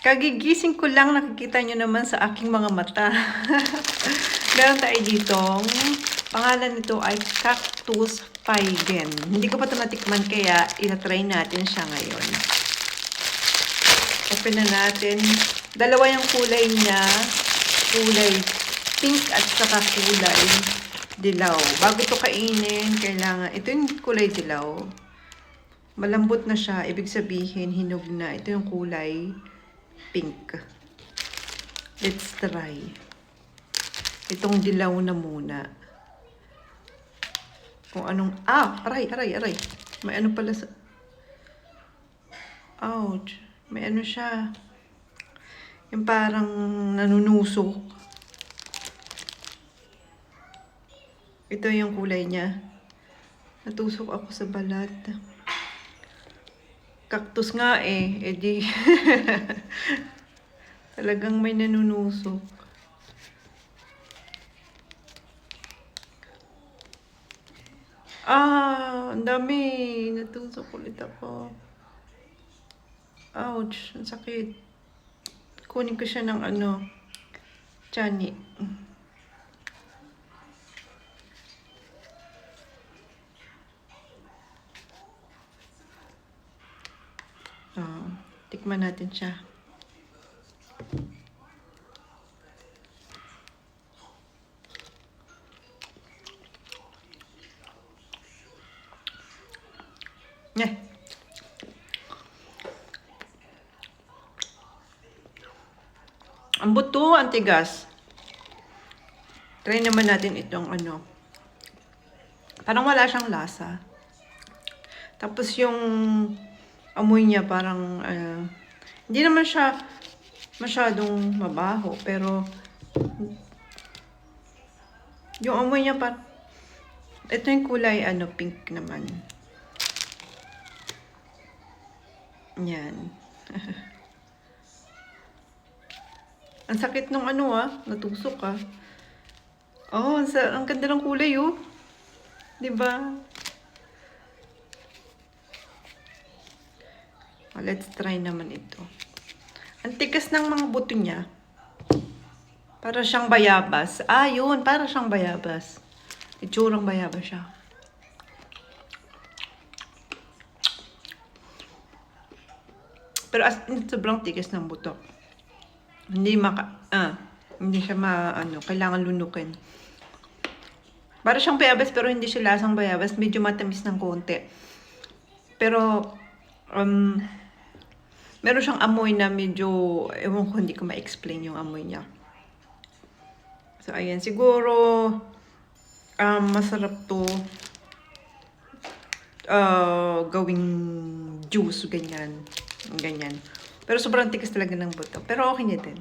Kagigising ko lang, nakikita nyo naman sa aking mga mata. Meron tayo ditong, pangalan nito ay Cactus Paigen. Hindi ko pa ito natikman kaya itatry natin siya ngayon. Open na natin. Dalawa yung kulay niya. Kulay pink at saka kulay dilaw. Bago ito kainin, kailangan, ito yung kulay dilaw. Malambot na siya. Ibig sabihin, hinog na. Ito yung kulay pink. Let's try. Itong dilaw na muna. Kung anong... Ah! Aray, aray, aray. May ano pala sa... Ouch. May ano siya. Yung parang nanunusok. Ito yung kulay niya. Natusok ako sa balat. Cactus nga eh. Eh di... Talagang may nanunusok. Ah, ang dami. Natusok ulit ako. Ouch, ang sakit. Kunin ko siya ng ano, chani. Ah, tikman natin siya. Eh. Ang buto, ang. Try naman natin itong ano. Parang wala siyang lasa. Tapos yung amoy niya parang ah, hindi naman siya masyadong mabaho pero yung amoy niya pa ito yung kulay ano pink naman. Yan. ang sakit nung ano ah, natusok ah. Oh, ang, ang ganda ng kulay oh. 'Di ba? Let's try naman ito. Ang tigas ng mga buto niya. Para siyang bayabas. Ah, yun. Para siyang bayabas. Itsurang bayabas siya. Pero as in, sobrang tigas ng buto. Hindi maka... Ah, hindi siya ma... Ano, kailangan lunukin. Para siyang bayabas pero hindi siya lasang bayabas. Medyo matamis ng konti. Pero, um, meron siyang amoy na medyo, ewan ko, hindi ko ma-explain yung amoy niya. So, ayan, siguro, um, masarap to uh, gawing juice, ganyan. Ganyan. Pero sobrang tigas talaga ng buto. Pero okay niya din.